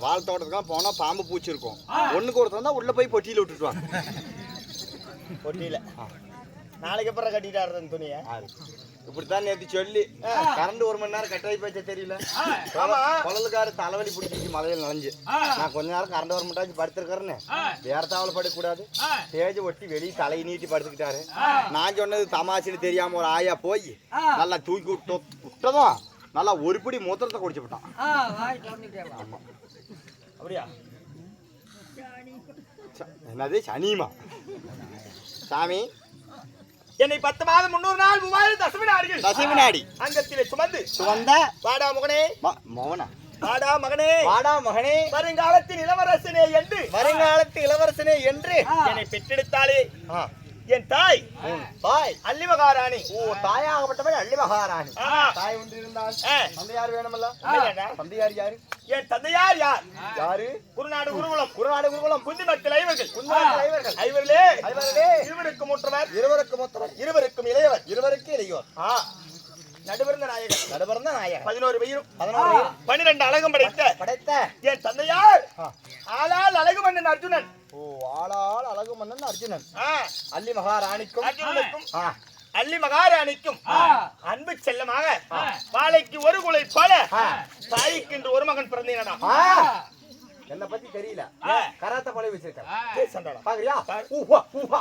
அந்த வாழை தோட்டத்துக்குலாம் போனா பாம்பு பூச்சி இருக்கும் ஒண்ணுக்கு ஒருத்தர் தான் உள்ள போய் பொட்டியில விட்டுட்டுவாங்க பொட்டியில. நாளைக்கு அப்புறம் கட்டிட்டாரு அந்த துணியை. இப்படித்தான் நேத்து சொல்லி கரண்ட் ஒரு மணி நேரம் கட்டாயி போச்சா தெரியல. குழலுக்காரு தலைவலி பிடிச்சிச்சு மலையில நனைஞ்சு நான் கொஞ்ச நேரம் கரண்ட் வர மாட்டாச்சு படுத்திருக்கிறேன்னு. வேற தாவல படக்கூடாது ஸ்டேஜ் ஒட்டி வெளியே தலையை நீட்டி படுத்துக்கிட்டாரு. நான் சொன்னது தமாஷுன்னு தெரியாம ஒரு ஆயா போய் நல்லா தூக்கி விட்டு விட்டதும் நல்லா ஒரு பிடி மூத்திரத்தை குடிச்சு விட்டான். அப்படியா? என்னது? சனிமா சாமி? என்னை பத்து மாதம் முன்னூறு நாள் மூவாயிரம் தசமி நாடுகள் தசைவினாடி அங்கத்திலே சுமந்து. சுவந்த வாடா மகனே. மோகனா? வாடா மகனே. வாடா மகனே. வருங்காலத்தின் இளவரசனே என்று. வருங்காலத்து இளவரசனே என்று. என்னை பெற்றெடுத்தாலே என் தாய். தாய் அல்லி மகாராணி ஓ தாயாகப்பட்டவள் அள்ளி மகாராணி. தாய் ஒன்று இருந்தால். தந்தையார் வேணுமல்ல? தந்தையார் யாரு? என் தந்தையார் யார்? யாரு? குருநாடு குருகுலம். குருநாடு குருகுலம். புத்தி மக்கள் ஐவர்கள் குருநாடு ஐவர்கள். ஐவர்களே. இருவருக்கு மூற்றவர் இருவருக்கு மொத்தம் இருவருக்கும் இளையவர். இருவருக்கு இளையோர். ஆ. நடுபிறந்த நாயகர். நடுபிறந்த நாயகன் பதினோரு வயிறும் பதினோரு வயிறும். பன்னிரண்டு அழகும் படைத்த படைத்த என் தந்தையார். ஆளால் அழகு மன்னன் அர்ஜுனன். ஓ ஆளாள் அழகு மன்னன் அர்ஜுனன். அள்ளி மகாராணிக்கும் அல்லி மகாராணிக்கும் அன்பு செல்லமாக வாழைக்கு ஒரு குலை போல தாய்க்கு இன்று ஒரு மகன் பிறந்தீனடா. ஆ. என்னை பத்தி தெரியல. கராத்த பழி வச்சிருக்கேன். பாக்குறியா? ஊஹா ஊஹா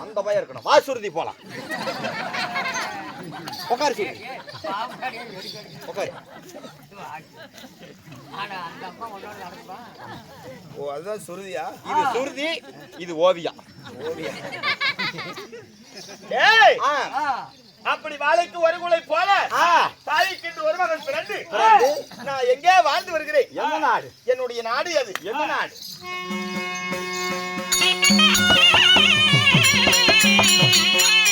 அந்த பயம் இருக்கணும். வாசுருதி போலாம். உட்காரு சீ உட்காரு ஓ அதுதான் சுருதியா? இது சுருதி இது ஓவியா. ஏய்! ஆ, அப்படி வாழைக்கு ஒரு குலை போல ஆ. தாய்க்கு இன்று ஒரு மகன் பிறந்து. நான் எங்கே வாழ்ந்து வருகிறேன்? எந்த நாடு? என்னுடைய நாடு அது எந்த நாடு? நாட்டு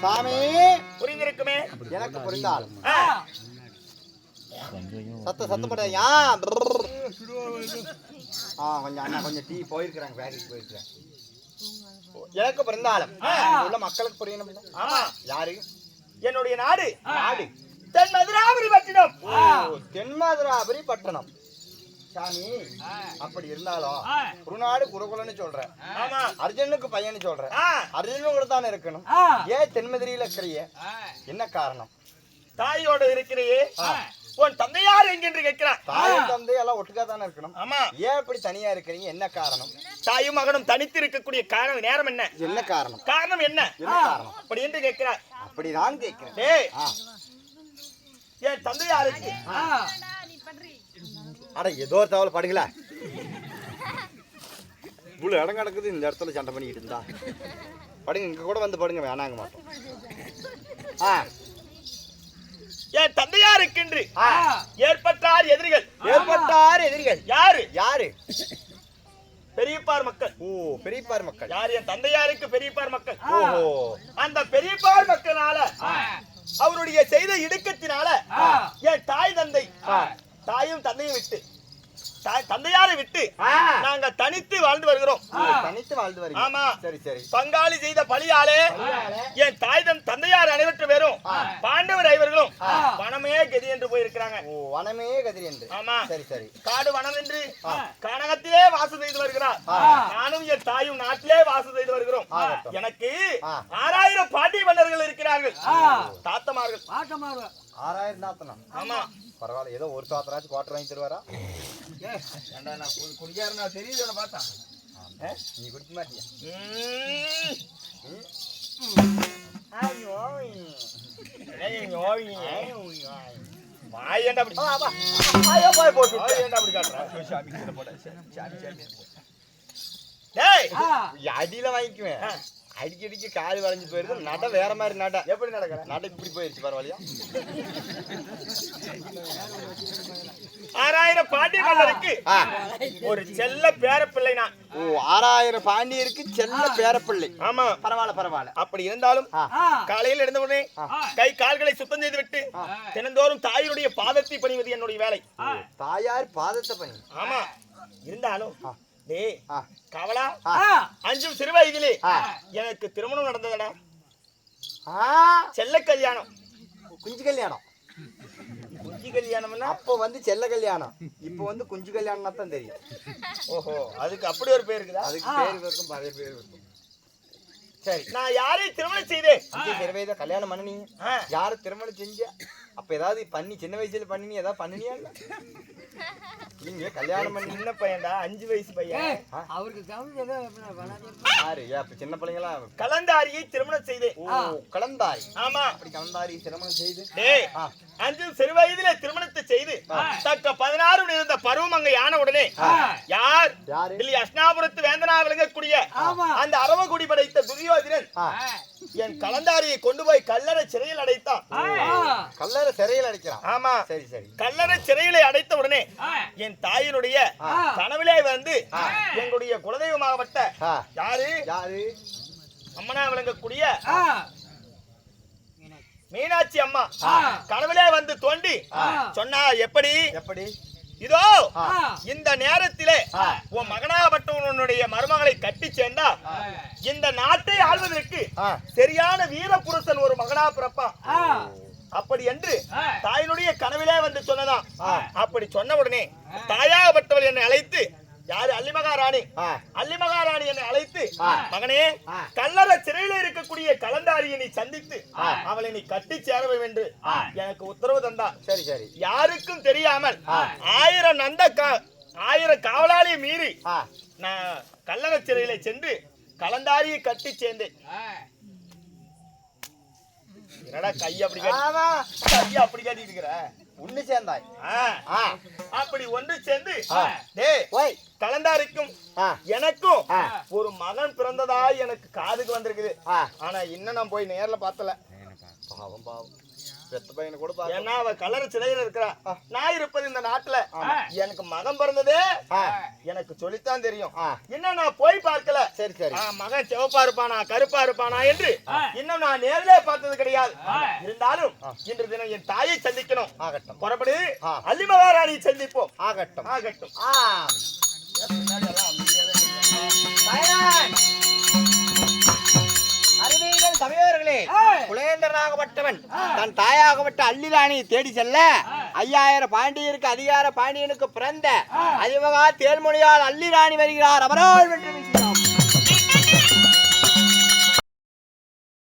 சாமி புரிந்திருக்குமே? எனக்கு புரிந்தால். ஆ, சத்த சத்தப்பட யா? கொஞ்சம் அண்ணா கொஞ்சம் டீ போயிருக்கிறாங்க வேலைக்கு போயிருக்கிறாங்க. எனக்கு பிறந்தாலும். உள்ள மக்களுக்கு புரியணும் யாரு? என்னுடைய நாடு. நாடு தென் மதுராபுரி பட்டினம். ஓ, தென்மதுராபுரி பட்டணம். சாமி அப்படி இருந்தாலும் குருநாடு குருகுலன்னு சொல்றேன். அர்ஜுனுக்கு பையன்னு சொல்றேன். அர்ஜுனும் கூட தானே இருக்கணும். ஏன் தென்மதுரையில இருக்கிறிய? என்ன காரணம்? தாயோடு இருக்கிறையே. உன் தந்தையார் எங்கென்று கேட்கிறான் தாயும் தந்தை எல்லாம் ஒட்டுக்கா தானே இருக்கணும். ஆமா. ஏன் இப்படி தனியா இருக்கிறீங்க? என்ன காரணம்? தாயும் மகனும் தனித்து இருக்கக்கூடிய காரணம் நேரம் என்ன? என்ன காரணம்? காரணம் என்ன? என்ன காரணம்? அப்படி என்று கேட்கிறார். அப்படிதான் கேட்கிறேன். என் தந்தையாருக்கு? அட ஏதோ ஒரு தவளை படுங்களா இவ்வளவு இடம் கிடக்குது இந்த இடத்துல சண்டை பண்ணிக்கிட்டு இருந்தா. படுங்க இங்க கூட வந்து படுங்க வேணாங்க மாட்டோம். ஆ. என் தந்தையாருக்கென்று ஆ. ஏற்பட்டார் எதிரிகள். ஏற்பட்டார் எதிரிகள். யாரு? யாரு? பெரியப்பார் மக்கள். ஓ பெரியப்பார் மக்கள். யார் என் தந்தையாருக்கு பெரியப்பார் மக்கள்? ஓஹோ. அந்த பெரியப்பார் மக்களால அவருடைய செய்த இடுக்கத்தினால என் தாய் தந்தை தாயும் தந்தையும் விட்டு. தாய் தந்தையாரை விட்டு. நாங்க தனித்து வாழ்ந்து வருகிறோம். தனித்து வாழ்ந்து வரீங்க ஆமா. சரி சரி. பங்காளி செய்த பலியாலே என் தாய் தன் தந்தையார் அனைவற்று பேரும் பாண்டவர் ஐவர்களும் வனமே கதி என்று போயிருக்கிறாங்க. ஓ வனமே கதிரி என்று. ஆமா. சரி சரி. காடு வனம் என்று கானகத்திலே வாசம் செய்து வருகிறார். நானும் என் தாயும் நாட்டிலே வாசம் செய்து வருகிறோம். எனக்கு. ஆறாயிரம் பாட்டி மன்னர்கள் இருக்கிறார்கள். தாத்தமார்கள். ஆறாயிரம் தாத்தனா? ஆமா. பரவாயில்ல ஏதோ ஒரு தாத்தராச்சும் குவாட்டர் வாங்கி தருவாரா ஏண்டா நான் கு- குடிகாரனா தெரியுது உன்னை பார்த்தா? நீ குடிக்க மாட்டியா. வாய் ஏன்டா அப்படி ஐயோ போய் போட்டு வாய் ஏன்டா அப்படி காட்டுற? டேய் அடியில வாங்கிக்குவேன் அடிக்கி அடிக்கி கால் வளைஞ்சு போயிருது. நட வேற மாதிரி நட. எப்படி நடக்கிற நட இப்படி போயிருச்சு பரவாயில்லையா? ஆறாயிரம் பாட்டி மன்னருக்கு. ஒரு செல்ல பேரப்பிள்ளை நான் ஓ ஆறாயிரம் பாண்டியருக்கு செல்ல பேரப்பிள்ளை. ஆமா. பரவாயில்ல பரவாயில்ல. அப்படி இருந்தாலும். காலையில் எழுந்த உடனே கை கால்களை சுத்தம் செய்து விட்டு தினந்தோறும் தாயினுடைய பாதத்தை பணிவது என்னுடைய வேலை. தாயார் பாதத்தை பண்ணி ஆமா. இருந்தாலும் டேய். கவலா. அஞ்சும் சிறு வயதிலே. எனக்கு திருமணம் நடந்ததடா. ஆ, செல்ல கல்யாணம். குஞ்சு கல்யாணம். குஞ்சி கல்யாணம்னா? அப்போ வந்து செல்ல கல்யாணம். இப்போ வந்து குஞ்சு கல்யாணம் தான் தெரியும். ஓஹோ அதுக்கு அப்படி ஒரு பேர் இருக்குதா? அதுக்கு பேர் இருக்கும் பழைய பேர் இருக்கும். சரி நான் யாரையும் திருமணம் செய்தேன்? குஞ்சு சிறு வயதுல கல்யாணம் பண்ணினீங்க. யாரு திருமணம் செஞ்ச? அப்ப ஏதாவது பண்ணி சின்ன வயசுல பண்ணினி ஏதாவது பண்ணினியா இல்ல? நீங்க கல்யாணம் பண்ணி சின்ன பையன்டா அஞ்சு வயசு பையன். அவருக்கு யாரு? அப்ப சின்ன பிள்ளைங்களாம் கலந்தாரியை திருமணம் செய்தேன். ஓ கலந்தாரி. ஆமா. அப்படி கலந்தாரி திருமணம் செய்து. அஞ்சு சிறு வயதிலே திருமணத்தை செய்து தக்க பதினாறு இருந்த பருவம் அங்க ஆன உடனே யார்? யாரு? தில்லி அஷ்னாபுரத்து வேந்தனா விளங்கக்கூடிய. அந்த அரவகுடி படைத்த துரியோதனன் என் கலந்தாரியை கொண்டு போய் கல்லறை சிறையில் அடைத்தான். கல்லற சிறையில் அடிக்கிறான். ஆமா. சரி சரி. கல்லறை சிறையிலே அடைத்த உடனே என் தாயினுடைய. கனவிலே வந்து எங்களுடைய குலதெய்வமாகப்பட்ட யாரு? யாரு? அம்மனா விளங்கக்கூடிய மீனாட்சி அம்மா கனவிலே வந்து தோண்டி சொன்னா எப்படி? எப்படி? இதோ. இந்த நேரத்திலே. உன் மகனாகப்பட்டவனுடைய மருமகளை கட்டி சேர்ந்தா இந்த நாட்டை ஆள்வதற்கு சரியான வீரபுருஷன் ஒரு மகனா பிறப்பான் அப்படி என்று தாயினுடைய கனவிலே வந்து சொன்னதாம். ஆ. அப்படி சொன்ன உடனே தாயாகப்பட்டவள் என்னை அழைத்து யாரு? அல்லிமகாராணி அல்லிமகாராணி என்னை அழைத்து. மகனே. கல்லற சிறையில இருக்கக்கூடிய கலந்தாரியை நீ சந்தித்து அவளை நீ கட்டி சேர என்று எனக்கு உத்தரவு தந்தா சரி சரி. யாருக்கும் தெரியாமல். ஆயிரம் நந்த ஆயிரம் காவலாளியை மீறி நான் கல்லற சிறையில சென்று கலந்தாரியை கட்டி சேர்ந்தேன். என்னடா கை அப்படி கை அப்படி கட்டிட்டு இருக்கிற? உண்ணு சேர்ந்தாய். அப்படி ஒன்று சேர்ந்து கலந்தாரிக்கும் எனக்கும். ஒரு மகன் பிறந்ததா எனக்கு காதுக்கு வந்திருக்குது. ஆனா இன்னும் நான் போய் நேர்ல பார்த்தல. பாவம் பாவம். பெத்த பையனை கூட பாக்க ஏன்னா அவ கலர் சிலையில இருக்கிறா. நான் இருப்பது இந்த நாட்டுல. எனக்கு மகன் பிறந்ததே. ஆ, எனக்கு சொல்லித்தான் தெரியும். ஆ. இன்னும் நான் போய் பார்க்கல. சரி சரி. மகன் சிவப்பா இருப்பானா கருப்பா இருப்பானா என்று இன்னும் நான் நேரிலே பார்த்தது கிடையாது. இருந்தாலும் இன்று தினம் என் தாயை சந்திக்கணும். ஆகட்டும். புறப்படு. அல்லி மகாராணியை சந்திப்போம். ஆகட்டும். ஆகட்டும். ஆ. சபையோர்களே குலேந்திரனாகப்பட்டவன். தன் தாயாகப்பட்ட அள்ளிராணி தேடி செல்ல. ஐயாயிரம் பாண்டியருக்கு அதிகார பாண்டியனுக்கு பிறந்த அதிவகா தேன்மொழியால் அள்ளிராணி வருகிறார். அவரால் வெற்றி